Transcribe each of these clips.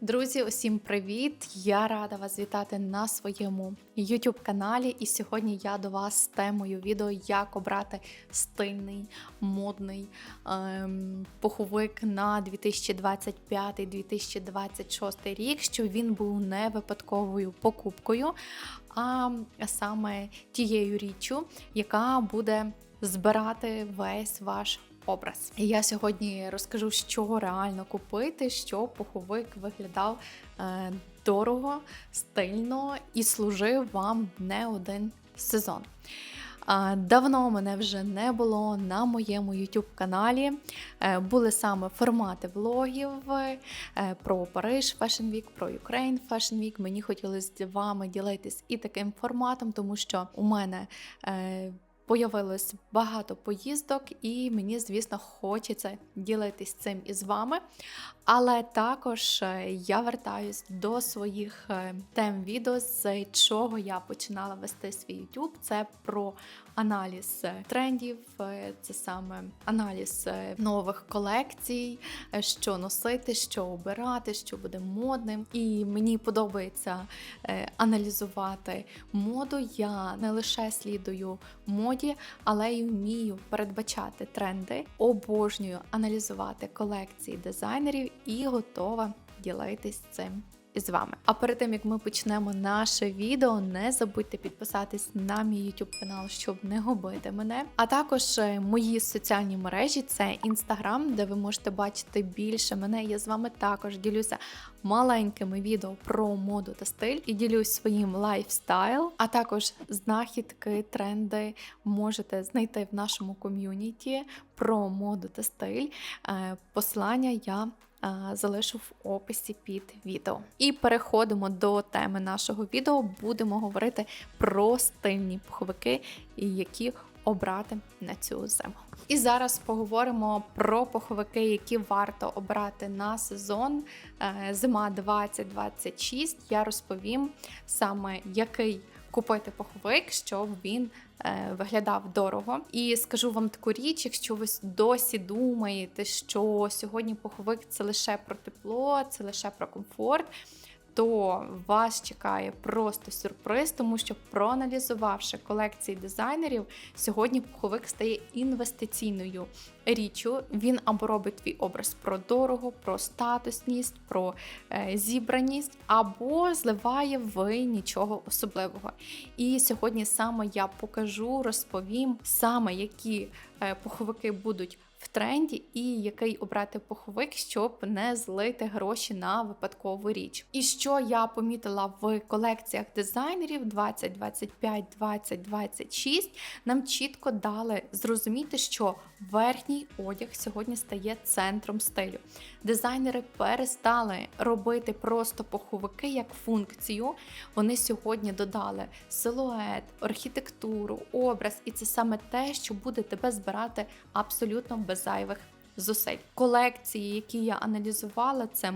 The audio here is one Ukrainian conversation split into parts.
Друзі, усім привіт! Я рада вас вітати на своєму YouTube каналі. І сьогодні я до вас з темою відео, як обрати стильний модний ем, пуховик на 2025-2026 рік, щоб він був не випадковою покупкою, а саме тією річчю, яка буде збирати весь ваш образ. І я сьогодні розкажу, що реально купити, щоб пуховик виглядав е, дорого, стильно і служив вам не один сезон. Е, Давно мене вже не було на моєму YouTube каналі. Е, Були саме формати влогів про Париж Fashion Week, про Ukraine Fashion Week. Мені хотілося з вами ділитись і таким форматом, тому що у мене Появилось багато поїздок, і мені, звісно, хочеться ділитись цим із вами. Але також е, я вертаюсь до своїх е, тем відео, з чого я починала вести свій YouTube. Це про аналіз е, трендів, е, це саме аналіз е, нових колекцій, що носити, що обирати, що буде модним. І мені подобається аналізувати моду. Я не лише слідую моді, але й вмію передбачати тренди. Обожнюю аналізувати колекції дизайнерів і готова ділитись цим із вами. А перед тим як ми почнемо наше відео, не забудьте підписатись на мій YouTube канал, щоб не губити мене. А також е, мої соціальні мережі це Instagram, де ви можете бачити більше мене. Я з вами також ділюся маленькими відео про моду та стиль і ділюсь своїм лайфстайл, а також знахідки, тренди можете знайти в нашому ком'юніті про моду та стиль. Е, Послання я залишу в описі під відео. І переходимо до теми нашого відео. Будемо говорити про стильні пуховики, які обрати на цю зиму. І зараз поговоримо про пуховики, які варто обрати на сезон е, зима 2026. Я розповім саме який купити пуховик, щоб він е, виглядав дорого. І скажу вам таку річ, якщо ви досі думаєте, що сьогодні пуховик це лише про тепло, це лише про комфорт. То вас чекає просто сюрприз, тому що проаналізувавши колекції дизайнерів, сьогодні пуховик стає інвестиційною річчю. Він або робить твій образ про дорого, про статусність, про е, зібраність, або зливає в нічого особливого. І сьогодні саме я покажу, розповім саме які е, пуховики будуть в тренді і який обрати пуховик, щоб не злити гроші на випадкову річ. І що я помітила в колекціях дизайнерів 2025, 2026, нам чітко дали зрозуміти, що верхній одяг сьогодні стає центром стилю. Дизайнери перестали робити просто пуховики як функцію. Вони сьогодні додали силует, архітектуру, образ, і це саме те, що буде тебе збирати абсолютно без зайвих зусиль. Колекції, які я аналізувала, це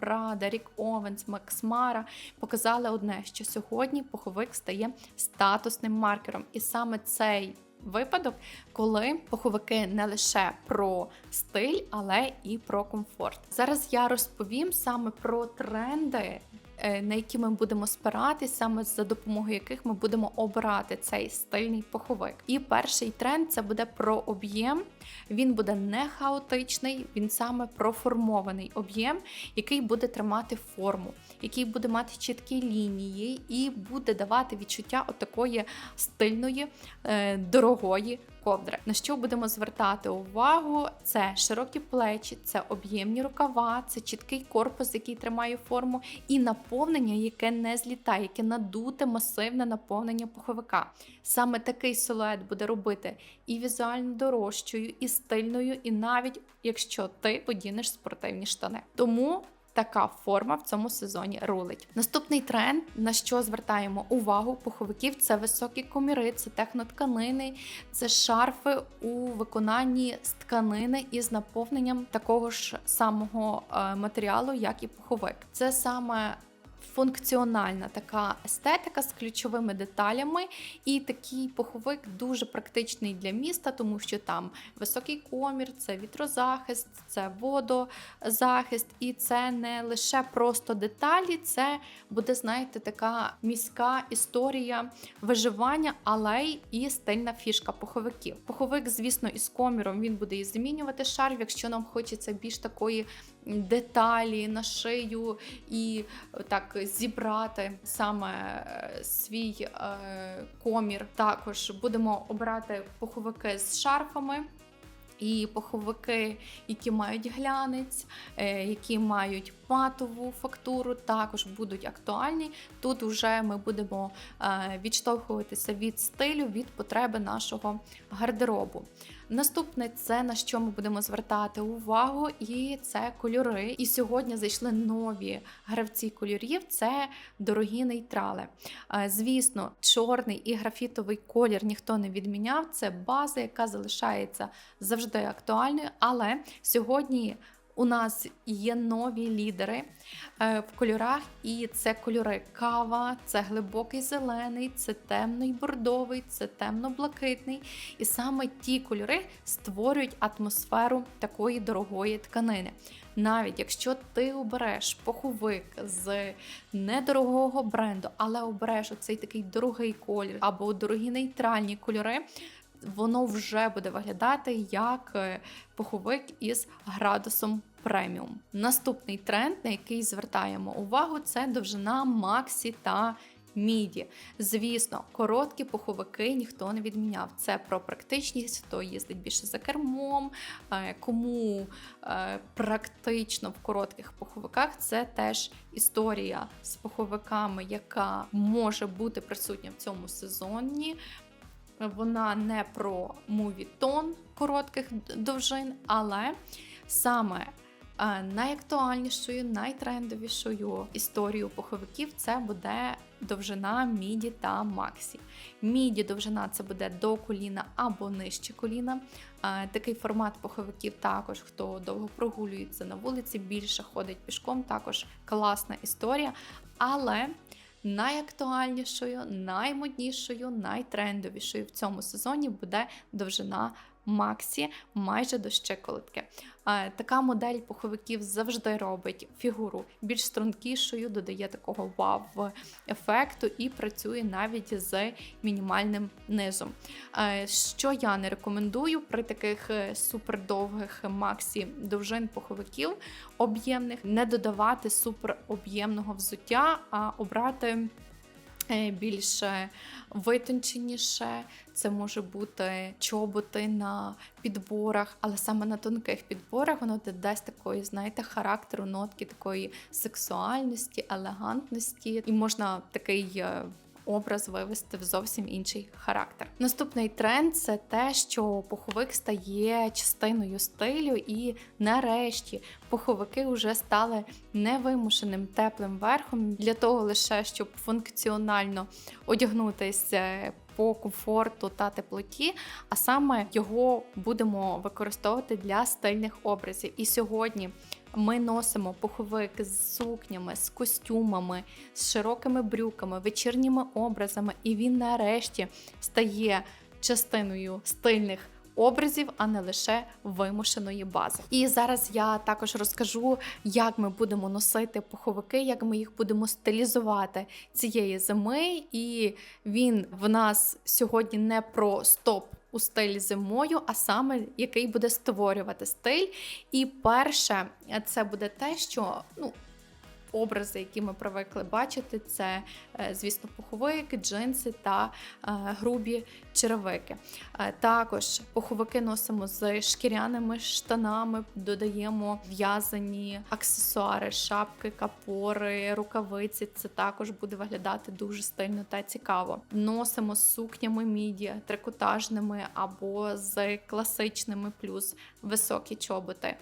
Prada, Rick Owens, Max Mara, показали одне, що сьогодні пуховик стає статусним маркером. І саме цей випадок, коли пуховики не лише про стиль, але і про комфорт. Зараз я розповім саме про тренди. Е, На які ми будемо спиратись, саме за допомогою яких ми будемо обирати цей стильний пуховик. І перший тренд це буде про об'єм. Він буде не хаотичний, він саме проформований об'єм, який буде тримати форму, який буде мати чіткі лінії і буде давати відчуття отакої стильної, е, дорогої ковдри. На що будемо звертати увагу? Це широкі плечі, це об'ємні рукава, це чіткий корпус, який тримає форму, і наповнення, яке не злітає, яке надуте масивне наповнення пуховика. Саме такий силует буде робити і візуально дорожчою, і стильною, і навіть якщо ти одінеш спортивні штани. Тому така форма в цьому сезоні рулить. Наступний тренд, на що звертаємо увагу пуховиків, це високі коміри, це технотканини, це шарфи у виконанні з тканини із наповненням такого ж самого е, матеріалу, як і пуховик. Це саме функціональна така естетика з ключовими деталями. І такий пуховик дуже практичний для міста, тому що там високий комір, це вітрозахист, це водозахист, і це не лише просто деталі, це буде, знаєте, така міська історія виживання, але й і стильна фішка пуховиків. Пуховик, звісно, із коміром він буде і змінювати шарф, якщо нам хочеться більш такої деталі на шию і так зібрати саме е, свій е, комір. Також будемо обирати пуховики з шарфами. І пуховики, які мають глянець, е, які мають матову фактуру, також будуть актуальні. Тут вже ми будемо відштовхуватися від стилю, від потреби нашого гардеробу. Наступне це на що ми будемо звертати увагу, і це кольори. І сьогодні зайшли нові гравці кольорів. Це дорогі нейтрали. Звісно, чорний і графітовий колір ніхто не відміняв. Це база, яка залишається завжди актуальною. Але сьогодні у нас є нові лідери е, в кольорах, і це кольори кава, це глибокий зелений, це темний бордовий, це темно-блакитний. І саме ті кольори створюють атмосферу такої дорогої тканини. Навіть якщо ти обереш пуховик з недорогого бренду, але обереш оцей такий дорогий колір або дорогі нейтральні кольори, воно вже буде виглядати як е, пуховик із градусом преміум. Наступний тренд, на який звертаємо увагу, це довжина Максі та Міді. Звісно, короткі пуховики ніхто не відміняв. Це про практичність, хто їздить більше за кермом, е, кому е, практично в коротких пуховиках це теж історія з пуховиками, яка може бути присутня в цьому сезоні. Вона не про мувітон коротких довжин, але саме найактуальнішою, найтрендовішою історією пуховиків це буде довжина міді та максі. Міді довжина це буде до коліна або нижче коліна. Такий формат пуховиків також, хто довго прогулюється на вулиці, більше ходить пішком, також класна історія. Але найактуальнішою, наймоднішою, найтрендовішою в цьому сезоні буде довжина Максі майже до щиколотки. Така модель пуховиків завжди робить фігуру більш стрункішою, додає такого вау-ефекту і працює навіть з мінімальним низом. Що я не рекомендую при таких е, супердовгих максі довжин пуховиків об'ємних, не додавати супероб'ємного взуття, а обрати. Е, більше витонченіше, це може бути чоботи на підборах, але саме на тонких підборах воно дасть такої, знаєте, характеру, нотки такої сексуальності, елегантності, і можна такий е, образ вивести в зовсім інший характер. Наступний тренд це те, що пуховик стає частиною стилю, і нарешті пуховики вже стали невимушеним теплим верхом для того лише, щоб функціонально одягнутися. По комфорту та теплоті, а саме його будемо використовувати для стильних образів. І сьогодні ми носимо пуховик з сукнями, з костюмами, з широкими брюками, вечірніми образами, і він нарешті стає частиною стильних. Образів, а не лише вимушеної бази. І зараз я також розкажу, як ми будемо носити пуховики, як ми їх будемо стилізувати цієї зими. І він в нас сьогодні не про стоп у стиль зимою, а саме який буде створювати стиль. І перше, це буде те, що ну, образи, які ми привикли бачити, це, е, звісно, пуховики, джинси та е, грубі черевики. Е, також пуховики носимо з шкіряними штанами, додаємо в'язані аксесуари, шапки, капори, рукавиці. Це також буде виглядати дуже стильно та цікаво. Носимо з сукнями міді, трикотажними або з класичними, плюс високі чоботи.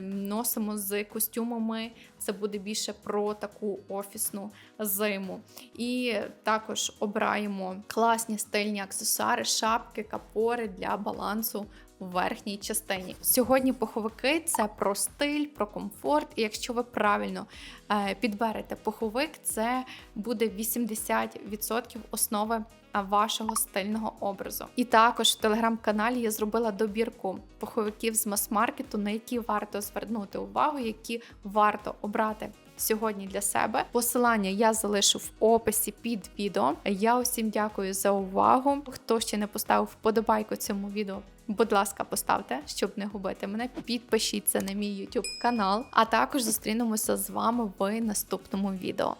Носимо з костюмами, це буде більше про таку офісну зиму. І також обираємо класні стильні аксесуари, шапки, капори для балансу у верхній частині. Сьогодні пуховики це про стиль, про комфорт. І якщо ви правильно е, підберете пуховик, це буде 80% основи вашого стильного образу. І також в телеграм-каналі я зробила добірку пуховиків з мас-маркету, на які варто звернути увагу, які варто обрати. Сьогодні для себе посилання я залишу в описі під відео. Я усім дякую за увагу. Хто ще не поставив вподобайку цьому відео, будь ласка, поставте, щоб не губити мене. Підпишіться на мій YouTube канал, а також зустрінемося з вами в наступному відео.